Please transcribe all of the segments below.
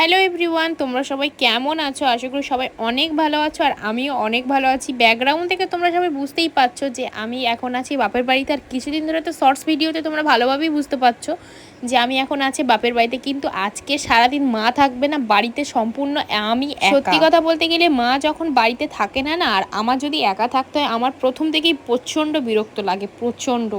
Hello everyone, তোমরা সবাই কেমন আছো? আশা করি সবাই অনেক ভালো আছো আর আমিও অনেক ভালো আছি। ব্যাকগ্রাউন্ড থেকে তোমরা সবাই বুঝতেই পারছ যে আমি এখন আছি বাপের বাড়িতে আর কিছুদিন ধরে তো শর্টস ভিডিওতে তোমরা ভালোভাবেই বুঝতে পারছ। যে আমি এখন আছি বাপের বাড়িতে কিন্তু আজকে সারাদিন মা থাকবে না বাড়িতে সম্পূর্ণ আমি সত্যি কথা বলতে গেলে মা যখন বাড়িতে থাকে না না আর আমার যদি একা থাকতে হয় আমার প্রথম থেকেই প্রচণ্ড বিরক্ত লাগে প্রচণ্ড।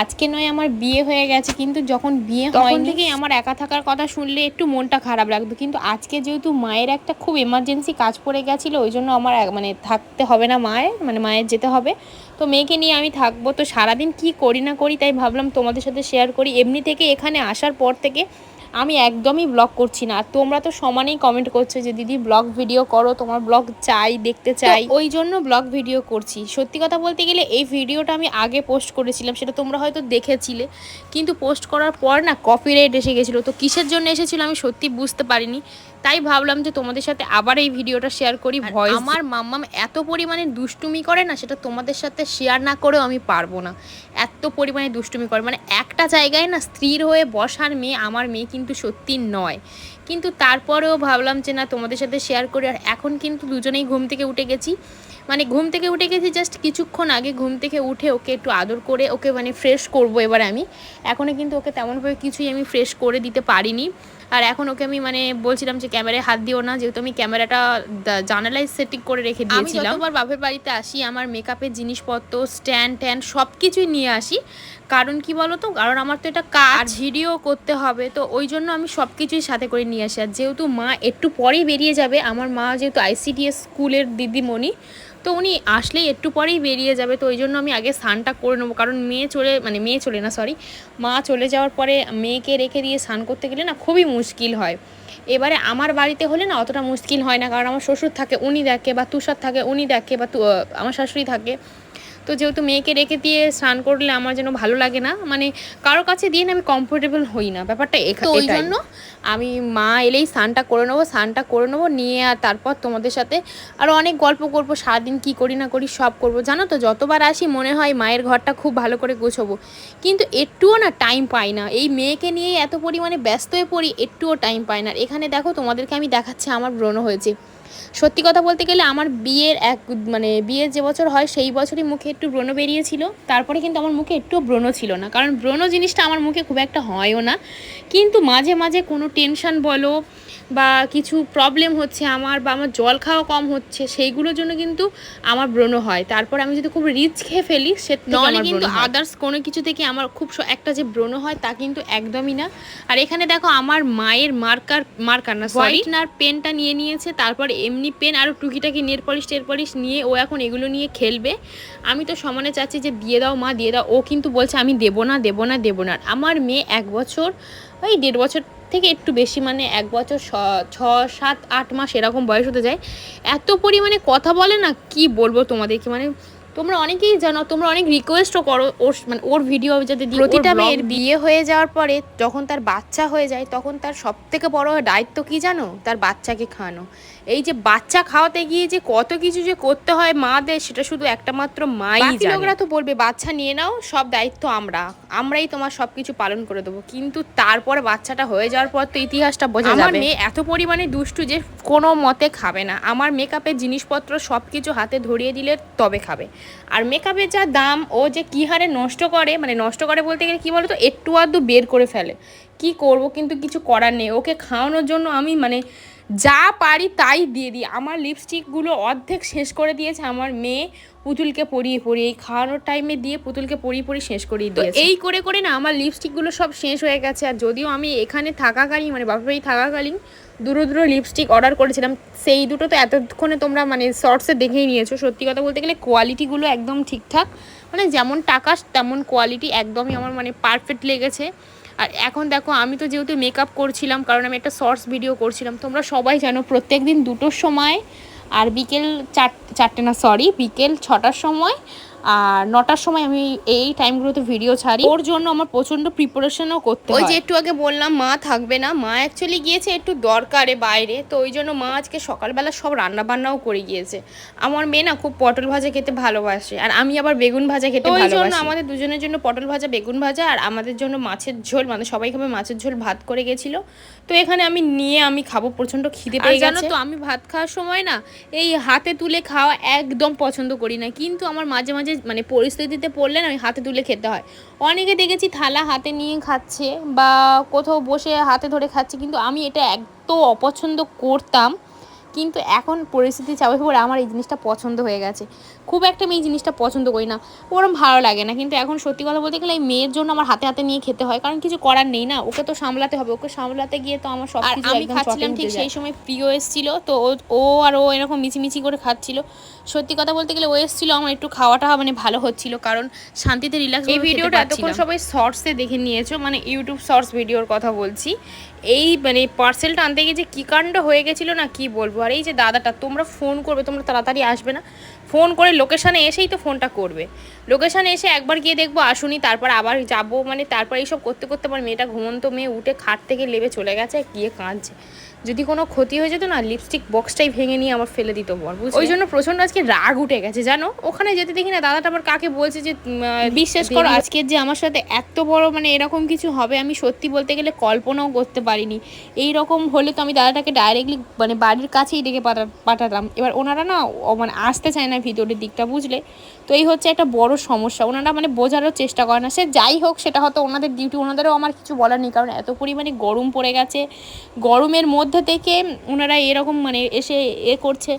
আজকে নয় আমার বিয়ে হয়ে গেছে কিন্তু যখন বিয়ে তখন থেকেই আমার একা থাকার কথা শুনলে একটু মনটা খারাপ লাগতো কিন্তু আজকে যেহেতু মায়ের একটা খুব এমার্জেন্সি কাজ পড়ে গেছিল ওই জন্য আমার মানে থাকতে হবে না মায়ের মানে মায়ের যেতে হবে। তো মেয়েকে নিয়ে আমি থাকব। তো সারাদিন কি করি না করি তাই ভাবলাম তোমাদের সাথে শেয়ার করি। এমনি থেকে এখানে আসার পর থেকে আমি একদমই ব্লগ করছি না। আর তোমরা তো সমানেই কমেন্ট করছ যে দিদি ব্লগ ভিডিও করো তোমার ব্লগ চাই দেখতে চাই। ওই জন্য ব্লগ ভিডিও করছি। সত্যি কথা বলতে গেলে এই ভিডিওটা আমি আগে পোস্ট করেছিলাম সেটা তোমরা হয়তো দেখেছিলে। কিন্তু পোস্ট করার পর না কপিরাইট এসে গেছিল। তো কিসের জন্য এসেছিল আমি সত্যি বুঝতে পারিনি। তাই ভাবলাম যে তোমাদের সাথে আবার এই ভিডিওটা শেয়ার করি ভয় আমার মাম্মাম এত পরিমাণে দুষ্টুমি করে না সেটা তোমাদের সাথে শেয়ার না করেও আমি পারব না। এত পরিমাণে দুষ্টুমি করে। মানে একটা জায়গায় না স্থির হয়ে বসার মেয়ে আমার মেয়ে কিন্তু সত্যি নয়। কিন্তু তারপরেও ভাবলাম যে না তোমাদের সাথে শেয়ার করি। আর এখন কিন্তু দুজনেই ঘুম থেকে উঠে গেছি। মানে ঘুম থেকে উঠে গেছি জাস্ট কিছুক্ষণ আগে ঘুম থেকে উঠে ওকে একটু আদর করে ওকে মানে ফ্রেশ করব এবার আমি। এখনও কিন্তু ওকে তেমনভাবে কিছুই আমি ফ্রেশ করে দিতে পারিনি। আর এখন ওকে আমি মানে বলছিলাম যে ক্যামেরায় হাত দিও না যেহেতু আমি ক্যামেরাটা জানালায় সেটিং করে রেখে দিয়েছিলাম আমি যতবার বাপের বাড়িতে আসি আমার মেকআপের জিনিসপত্র স্ট্যান্ড ট্যান্ড সব কিছুই নিয়ে আসি। কারণ কি বলো তো কারণ আমার তো এটা কাজ। ভিডিও করতে হবে তো ওই জন্য আমি সব কিছুই সাথে করে নিয়ে আসি। আর যেহেতু মা একটু পরেই বেরিয়ে যাবে, আমার মা যেহেতু আইসিডিএস স্কুলের দিদিমণি, তো উনি আসলেই একটু পরেই বেরিয়ে যাবে, তো ওই জন্য আমি আগে স্নানটা করে নেব। কারণ মেয়ে চলে মানে মেয়ে চলে না সরি মা চলে যাওয়ার পরে মেয়েকে রেখে দিয়ে স্নান করতে গেলে না খুবই মুশকিল হয়। এবারে আমার বাড়িতে হলে না অতটা মুশকিল হয় না, কারণ আমার শ্বশুর থাকে, উনি দেখে বা তুষার থাকে, উনি দেখে বা আমার শাশুড়ি থাকে। তো যেহেতু মেয়েকে রেখে দিয়ে স্নান করলে আমার যেন ভালো লাগে না মানে কারোর কাছে দিয়ে না আমি কমফোর্টেবল হই না ব্যাপারটা ওই জন্য? আমি মা এলেই স্নানটা করে নেব স্নানটা করে নেব নিয়ে আর তারপর তোমাদের সাথে আরও অনেক গল্প করব সারাদিন কি করি না করি সব করব। জানো তো যতবার আসি মনে হয় মায়ের ঘরটা খুব ভালো করে গোছাবো। কিন্তু একটুও না টাইম পাই না। এই মেয়েকে নিয়ে এত পরিমাণে ব্যস্ত হয়ে পড়ি একটুও টাইম পাই না। এখানে দেখো তোমাদেরকে আমি দেখাচ্ছি আমার ব্রণ হয়েছে। সত্যি কথা বলতে গেলে আমার বিয়ের এক মানে বিয়ের যে বছর হয় সেই বছরই মুখে একটু ব্রণ বেরিয়েছিল। তারপরে কিন্তু আমার মুখে একটুও ব্রণ ছিল না। কারণ ব্রণ জিনিসটা আমার মুখে খুব একটা হয়ও না। কিন্তু মাঝে মাঝে কোনো টেনশন বলো বা কিছু প্রবলেম হচ্ছে আমার বা আমার জল খাওয়া কম হচ্ছে সেইগুলোর জন্য কিন্তু আমার ব্রণ হয়। তারপর আমি যদি খুব রিচ খেয়ে ফেলি সে কিন্তু কিন্তু আদার্স কোনো কিছু থেকে আমার খুব একটা যে ব্রণ হয় তা কিন্তু একদমই না। আর এখানে দেখো আমার মায়ের মার্কার মার্কার না হোয়াইটনার পেনটা নিয়ে নিয়েছে তারপর এমনি পেন আর টুকিটাকি নেল পলিশ টেল পলিশ নিয়ে ও এখন এগুলো নিয়ে খেলবে। আমি তো সমানে চাচ্ছি যে দিয়ে দাও মা দিয়ে দাও। ও কিন্তু বলছে আমি দেবো না দেবো না দেবো না। আমার মেয়ে এক বছর ওই দেড় বছর থেকে একটু বেশি মানে এক বছর ছ- সাত আট মাস এরকম বয়স হতে যায়। এত পরিমাণে কথা বলে না কি বলব তোমাদেরকে? মানে তোমরা অনেকেই জানো তোমরা অনেক রিকোয়েস্টও করো ওর মানে ওর ভিডিও যাতে প্রতিটা মেয়ের বিয়ে হয়ে যাওয়ার পরে যখন তার বাচ্চা হয়ে যায় তখন তার সব থেকে বড় দায়িত্ব কি জানো? তার বাচ্চাকে খাওয়ানো। এই যে বাচ্চা খাওয়াতে গিয়ে যে কত কিছু যে করতে হয় মাদের সেটা শুধু একটা মাত্র মাই জানে। লোকরা তো বলবে বাচ্চা নিয়ে নাও সব দায়িত্ব আমরা। আমরাই তোমার সব কিছু পালন করে দেবো। কিন্তু তারপরে বাচ্চাটা হয়ে যাওয়ার পর তো ইতিহাসটা বোঝা আমার যাবে। মেয়ে এত পরিমাণে দুষ্টু যে কোনো মতে খাবে না। আমার মেকআপের জিনিসপত্র সব কিছু হাতে ধরিয়ে দিলে তবে খাবে। আর মেকআপের যা দাম ও যে কী হারে নষ্ট করে মানে নষ্ট করে বলতে গেলে কী বলো তো একটু আধটু বের করে ফেলে। কি করব কিন্তু কিছু করার নেই। ওকে খাওয়ানোর জন্য আমি মানে যা পারি তাই দিয়ে দিই। আমার লিপস্টিকগুলো অর্ধেক শেষ করে দিয়েছে আমার মেয়ে পুতুলকে পরিয়ে পরিয়ে। এই খাওয়ানোর টাইমে দিয়ে পুতুলকে পরিয়ে পরিয়ে শেষ করিয়ে দিয়েছে। এই করে করে না আমার লিপস্টিকগুলো সব শেষ হয়ে গেছে। আর যদিও আমি এখানে থাকাকালীন মানে বাপের বাড়ি থাকাকালীন দুটো দুটো লিপস্টিক অর্ডার করেছিলাম সেই দুটো তো এতক্ষণে তোমরা মানে শর্টসে দেখেই নিয়েছো। সত্যি কথা বলতে গেলে কোয়ালিটিগুলো একদম ঠিকঠাক। মানে যেমন টাকা তেমন কোয়ালিটি একদমই আমার মানে পারফেক্ট লেগেছে। আর এখন দেখো, আমি তো যেহেতু মেকআপ করছিলাম, কারণ আমি একটা শর্টস ভিডিও করছিলাম, তোমরা সবাই জানো প্রত্যেক দিন দুটোর সময় আর বিকেল চার, চারটে না সরি বিকেল ছটার সময় আর নটার সময় আমি এই টাইমগুলোতে ভিডিও ছাড়ি। ওর জন্য আমার প্রচণ্ড প্রিপারেশনও করতে ওই যে একটু আগে বললাম মা থাকবে না। মা অ্যাকচুয়ালি গিয়েছে একটু দরকারে বাইরে। তো ওই জন্য মা আজকে সকালবেলা সব রান্না বান্নাও করে গিয়েছে। আমার মেয়ে না খুব পটল ভাজা খেতে ভালোবাসে। আর আমি আবার বেগুন ভাজা খেতে ওই জন্য আমাদের দুজনের জন্য পটল ভাজা বেগুন ভাজা আর আমাদের জন্য মাছের ঝোল। মানে সবাই খাবে মাছের ঝোল ভাত করে গেছিল। তো এখানে আমি নিয়ে আমি খাব। প্রচণ্ড খিদে পেয়ে জানো তো আমি ভাত খাওয়ার সময় না এই হাতে তুলে খাওয়া একদম পছন্দ করি না। কিন্তু আমার মাঝে মাঝে মানে পরিস্থিতিতে পড়লে না আমি হাতে তুলে খেতে হয়। অনেকে দেখেছি থালা হাতে নিয়ে খাচ্ছে বা কোথাও বসে হাতে ধরে খাচ্ছে, কিন্তু আমি এটা এত অপছন্দ করতাম কিন্তু এখন পরিস্থিতি চাপে পড়ে আমার এই জিনিসটা পছন্দ হয়ে গেছে। খুব একটা আমি এই জিনিসটা পছন্দ করি না। ওরম ভালো লাগে না। কিন্তু এখন সত্যি কথা বলতে গেলে এই মেয়ের জন্য আমার হাতে হাতে নিয়ে খেতে হয়। কারণ কিছু করার নেই না। ওকে তো সামলাতে হবে। ওকে সামলাতে গিয়ে তো আমার সব আমি খাচ্ছিলাম ঠিক সেই সময় প্রিয় এসেছিল। তো ও- আর ও এরকম মিছিমিছি করে খাচ্ছিল। সত্যি কথা বলতে গেলে ও এসেছিল। আমার একটু খাওয়াটা মানে ভালো হচ্ছিল। কারণ শান্তিতে রিল্যাক্স এই ভিডিওটা এতক্ষণ সবাই শর্টসে দেখে নিয়েছো। মানে ইউটিউব শর্টস ভিডিওর কথা বলছি। এই মানে পার্সেলটা আনতে গিয়ে যে কী কাণ্ড হয়ে গেছিল না কি বলব? আর এই যে দাদাটা, তোমরা ফোন করবে, তোমরা তাড়াতাড়ি আসবে না। ফোন করে লোকেশানে এসেই তো ফোনটা করবে। লোকেশানে এসে একবার গিয়ে দেখব, আসুনি, তারপর আবার যাব। মানে তারপর এইসব করতে করতে আমার মেয়েটা ঘুমন্ত মেয়ে, উঠে খাট থেকে লেবে চলে গেছে, গিয়ে কাঁদছে। যদি কোনো ক্ষতি হয়ে যেত না লিপস্টিক বক্সটাই ভেঙে নিয়ে আমার ফেলে দিত বল বুঝলি? ওই জন্য প্রচণ্ড আজকে রাগ উঠে গেছে জানো? ওখানে যেতে দেখি না দাদাটা আবার কাকে বলছে যে বিশ্বাস করো আজকের যে আমার সাথে এত বড় মানে এরকম কিছু হবে আমি সত্যি বলতে গেলে কল্পনাও করতে পারিনি। এই রকম হলে তো আমি দাদাটাকে ডাইরেক্টলি মানে বাড়ির কাছেই ডেকে পাঠা পাঠাতাম। এবার ওনারা না ও মানে আসতে চায় না ভিতরের দিকটা বুঝলে? তো এই হচ্ছে একটা বড় সমস্যা ওনারা মানে বোঝারও চেষ্টা করে না। সে যাই হোক সেটা হয়তো ওনাদের ডিউটি ওনাদেরও আমার কিছু বলার নেই কারণ এত পরিমাণে গরম পড়ে গেছে। গরমের মধ্যে থেকে ওনারা এরকম মানে এসে এ করছে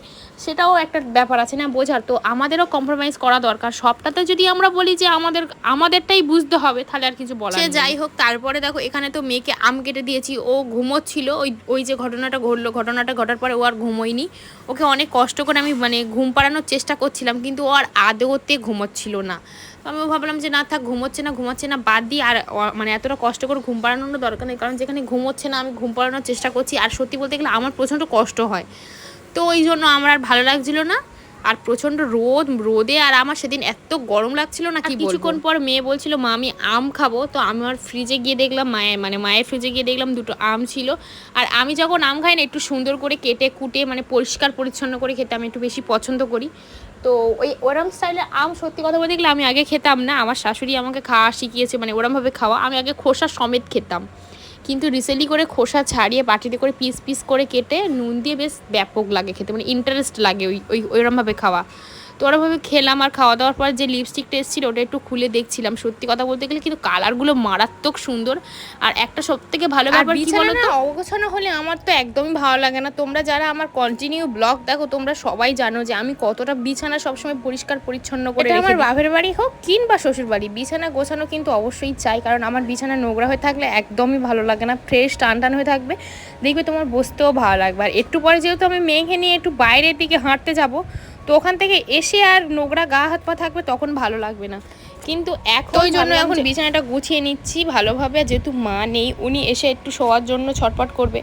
সেটাও একটা ব্যাপার আছে না বোঝার। তো আমাদেরও কম্প্রোমাইজ করা দরকার। সবটাতে যদি আমরা বলি যে আমাদের আমাদেরটাই বুঝতে হবে তাহলে আর কিছু বলার সে যাই হোক তারপরে দেখো এখানে তো মেয়েকে আম কেটে দিয়েছি ও ঘুমোচ্ছিল ওই ওই যে ঘটনাটা ঘটলো ঘটনাটা ঘটার পরে ও আর ঘুমোয়নি। ওকে অনেক কষ্ট করে আমি মানে ঘুম পাড়ানোর চেষ্টা করছিলাম কিন্তু ও আর আদৌতে ঘুমোচ্ছিল না। তো আমি ভাবলাম যে না থাক, ঘুমোচ্ছে না, ঘুমাচ্ছে না, বাদ দিই আর মানে এতটা কষ্ট করে ঘুম পাড়ানোর দরকার নেই। কারণ যেখানে ঘুমোচ্ছে না, আমি ঘুম পাড়ানোর চেষ্টা করছি। আর সত্যি বলতে গেলে আমার প্রচণ্ড কষ্ট হয়। তো ওই জন্য আমার আর ভালো লাগছিল না। আর প্রচণ্ড রোদ রোদে আর আমার সেদিন এত গরম লাগছিল না কি কিছুক্ষণ পর মেয়ে বলছিল মা আমি আম খাব। তো আমি আমার ফ্রিজে গিয়ে দেখলাম মায়ের মানে মায়ের ফ্রিজে গিয়ে দেখলাম দুটো আম ছিল। আর আমি যখন আম খাই না একটু সুন্দর করে কেটে কুটে মানে পরিষ্কার পরিচ্ছন্ন করে খেতে আমি একটু বেশি পছন্দ করি। তো ওই ওরম স্টাইলের আম সত্যি কথা বলতে গেলে আমি আগে খেতাম না। আমার শাশুড়ি আমাকে খাওয়া শিখিয়েছে মানে ওরমভাবে খাওয়া। আমি আগে খোসা সমেত খেতাম। কিন্তু রিসেন্টলি করে খোসা ছাড়িয়ে বাটিতে করে পিস পিস করে কেটে নুন দিয়ে বেশ ব্যাপক লাগে খেতে মানে ইন্টারেস্ট লাগে ওই ওই ওইরকমভাবে খাওয়া। তো ওরমভাবে খেলাম আর খাওয়া দাওয়ার পর যে লিপস্টিকটা এসেছিল ওটা একটু খুলে দেখছিলাম সত্যি কথা বলতে গেলে। কিন্তু কালারগুলো মারাত্মক সুন্দর। আর একটা সব থেকে ভালো ব্যাপার কি বলো তো অগোছানো হলে আমার তো একদমই ভালো লাগে না। তোমরা যারা আমার কন্টিনিউ ব্লগ দেখো তোমরা সবাই জানো যে আমি কতটা বিছানা সবসময় পরিষ্কার পরিচ্ছন্ন করে আমার বাপের বাড়ি হোক কিংবা শ্বশুর বাড়ি বিছানা গোছানো কিন্তু অবশ্যই চাই। কারণ আমার বিছানা নোংরা হয়ে থাকলে একদমই ভালো লাগে না ফ্রেশ টান টান হয়ে থাকবে। দেখবে তোমার বসতেও ভালো লাগবে। আর একটু পরে যেহেতু আমি মেঘে নিয়ে একটু বাইরের দিকে হাঁটতে যাব তো ওখান থেকে এসে আর নোংরা গা হাত পা থাকবে তখন ভালো লাগবে না। কিন্তু এখন ওই জন্য এখন বিছানাটা গুছিয়ে নিচ্ছি ভালোভাবে আর যেহেতু মা নেই উনি এসে একটু শোয়ার জন্য ছটপট করবে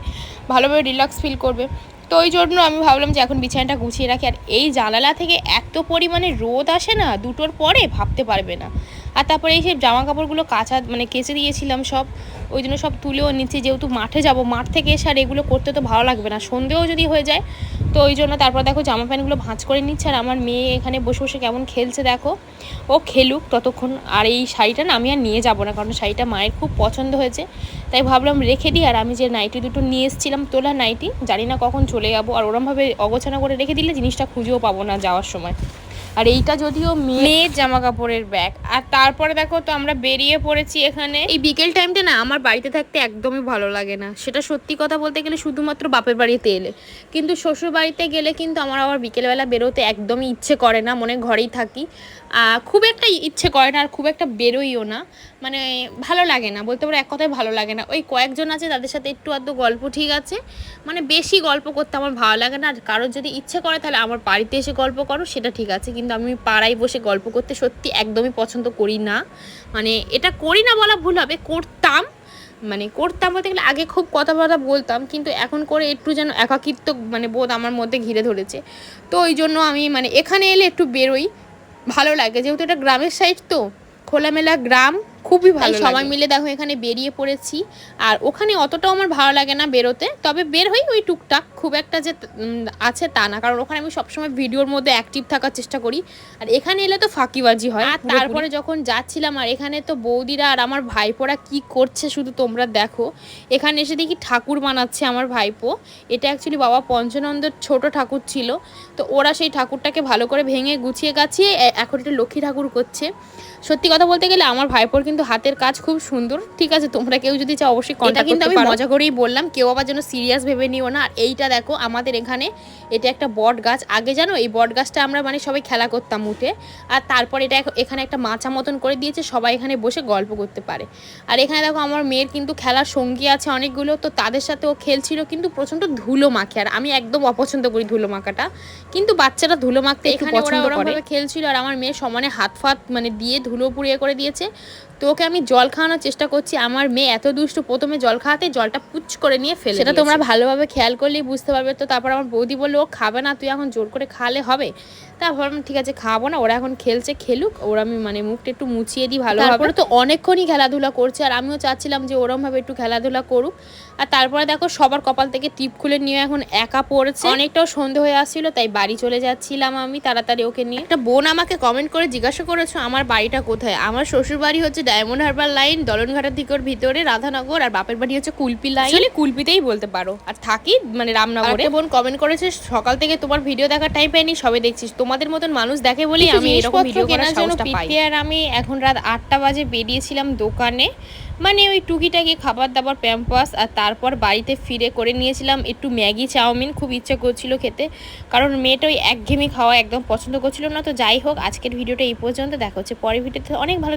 ভালোভাবে রিল্যাক্স ফিল করবে। তো ওই জন্য আমি ভাবলাম যে এখন বিছানাটা গুছিয়ে রাখি আর এই জানালা থেকে এত পরিমাণে রোদ আসে না দুটোর পরে ভাবতে পারবে না। আর তারপরে এই সেই জামা কাপড়গুলো কাঁচা মানে কেচে দিয়েছিলাম সব, ওই জন্য সব তুলেও নিচ্ছি। যেহেতু মাঠে যাব, মাঠ থেকে এসে আর এগুলো করতে তো ভালো লাগবে না। সন্ধেও যদি হয়ে যায়, তো ওই জন্য তারপর দেখো জামা প্যান্টগুলো ভাঁজ করে নিচ্ছে। আর আমার মেয়ে এখানে বসে বসে কেমন খেলছে দেখো। ও খেলুক ততক্ষণ। আর এই শাড়িটা না আমি আর নিয়ে যাব না, কারণ শাড়িটা মায়ের খুব পছন্দ হয়েছে। তাই ভাবলাম রেখে দিই। আর আমি যে নাইটি দুটো নিয়ে এসেছিলাম, তোলা নাইটি, জানি না কখন চলে যাব। আর ওরমভাবে অগোছানা করে রেখে দিলে জিনিসটা খুঁজেও পাবো না যাওয়ার সময়। আর এইটা যদিও মেয়ের জামা কাপড়ের ব্যাগ। আর তারপরে দেখো তো আমরা বেরিয়ে পড়েছি এখানে। এই বিকেল টাইমটা না আমার বাড়িতে থাকতে একদমই ভালো লাগে না। সেটা সত্যি কথা বলতে গেলে শুধুমাত্র বাপের বাড়িতে এলে। কিন্তু শ্বশুর বাড়িতে গেলে কিন্তু আমার আবার বিকেলবেলা বেরোতে একদমই ইচ্ছে করে না মনে ঘরেই থাকি। খুব একটা ইচ্ছে করে না আর খুব একটা বেরোইও না। মানে ভালো লাগে না বলতে পারো এক কথায় ভালো লাগে না। ওই কয়েকজন আছে তাদের সাথে একটু আধটু গল্প ঠিক আছে। মানে বেশি গল্প করতে আমার ভালো লাগে না। আর কারোর যদি ইচ্ছে করে তাহলে আমার বাড়িতে এসে গল্প করো সেটা ঠিক আছে। কিন্তু আমি পাড়ায় বসে গল্প করতে সত্যি একদমই পছন্দ করি না। মানে এটা করি না বলা ভুল হবে, করতাম। মানে করতাম বলতে গেলে আগে খুব কথাবার্তা বলতাম, কিন্তু এখন করে একটু যেন একাকিত্ব মানে বোধ আমার মধ্যে ঘিরে ধরেছে। তো ওই জন্য আমি মানে এখানে এলে একটু বেরোই, ভালো লাগে। যেহেতু এটা গ্রামের সাইড তো, খোলামেলা গ্রাম খুবই ভালো সবাই মিলে দেখো এখানে বেরিয়ে পড়েছি। আর ওখানে অতটাও আমার ভালো লাগে না বেরোতে তবে বের হই ওই টুকটাক খুব একটা যে আছে তা না। কারণ ওখানে আমি সবসময় ভিডিওর মধ্যে অ্যাক্টিভ থাকার চেষ্টা করি। আর এখানে এলে তো ফাঁকিবাজি হয়। আর তারপরে যখন যাচ্ছিলাম আর এখানে তো বৌদিরা আর আমার ভাইপোরা কি করছে শুধু তোমরা দেখো। এখানে এসে দেখি ঠাকুর বানাচ্ছে আমার ভাইপো। এটা অ্যাকচুয়ালি বাবা পঞ্চনন্দর ছোট ঠাকুর ছিল। তো ওরা সেই ঠাকুরটাকে ভালো করে ভেঙে গুছিয়ে গাছিয়ে এখন এটা লক্ষ্মী ঠাকুর করছে। সত্যি কথা বলতে গেলে আমার ভাইপোর কিন্তু হাতের কাজ খুব সুন্দর। ঠিক আছে তোমরা কেউ যদি চাও অবশ্যই কন্টাক্ট কিন্তু আমি মজা করেই বললাম কেউ আবার যেন সিরিয়াস ভেবে নিও না। আর এইটা দেখো আমাদের এখানে এটা একটা বট গাছ আগে জানো এই বট গাছটা আমরা মানে সবাই খেলা করতাম উঠে। আর তারপর এটা এখানে একটা মাচা মতন করে দিয়েছে সবাই এখানে বসে গল্প করতে পারে। আর এখানে দেখো আমার মেয়ের কিন্তু খেলার সঙ্গী আছে অনেকগুলো তো তাদের সাথে ও খেলছিল কিন্তু প্রচণ্ড ধুলো মাখে। আর আমি একদম অপছন্দ করি ধুলো মাখাটা। কিন্তু বাচ্চারা ধুলো মাখতে এখানে ওরা ওরমভাবে খেলছিল আর আমার মেয়ে সমানে হাত ফাত মানে দিয়ে ধুলো পুড়িয়ে করে দিয়েছে। তো ওকে আমি জল খাওয়ানোর চেষ্টা করছি। আমার মেয়ে এত দুষ্ট প্রথমে জল খাওয়াতে জলটা পুচ করে নিয়ে ফেলে সেটা তোমরা ভালোভাবে খেয়াল করলেই বুঝতে পারবে। তো তারপর আমার বৌদি বলল ও খাবে না তুই এখন জোর করে খালে হবে? তারপর আমি ঠিক আছে খাব না। ওরা এখন খেলছে খেলুক। ওরা আমি মানে মুখটা একটু মুছিয়ে দিই ভালো তারপরে? তো অনেকক্ষণই খেলাধুলা করছে আর আমিও চাচ্ছিলাম যে ওরম ভাবে একটু খেলাধুলা করুক। আর তারপরে দেখো সবার কপাল থেকে টিপ খুলে নিয়ে এখন একা পড়েছে। অনেকটাও সন্ধে হয়ে আসছিল তাই বাড়ি চলে যাচ্ছিলাম আমি তাড়াতাড়ি ওকে নিয়ে। একটা বোন আমাকে কমেন্ট করে জিজ্ঞাসা করেছ আমার বাড়িটা কোথায়? আমার শ্বশুর বাড়ি হচ্ছে ডায়মন্ড হারবার লাইন দলনঘাটার দিকের ভিতরে রাধানগর আর বাপের বাড়ি হচ্ছে কুলপি লাইন কুলপিতেই বলতে পারো আর থাকি মানে রামনগরে। বোন কমেন্ট করেছে সকাল থেকে তোমার ভিডিও দেখার টাইম পাইনি সবে দেখছিস তোমাদের মতন মানুষ দেখে বলেই আমি এরকম ভিডিও করার সাহসটা পাই। আর আমি এখন রাত আটটা বাজে বেরিয়েছিলাম দোকানে। মানে ওই টুকিটাকি খাবার দাবার প্যাম্পাস আর তারপর বাড়িতে ফিরে করে নিয়েছিলাম একটু ম্যাগি চাউমিন খুব ইচ্ছে করছিল খেতে। কারণ মেয়েটা ওই একঘেয়েমি খাওয়া একদম পছন্দ করছিল না। তো যাই হোক আজকের ভিডিওটা এই পর্যন্ত। দেখা হচ্ছে পরের ভিডিওতে অনেক ভালো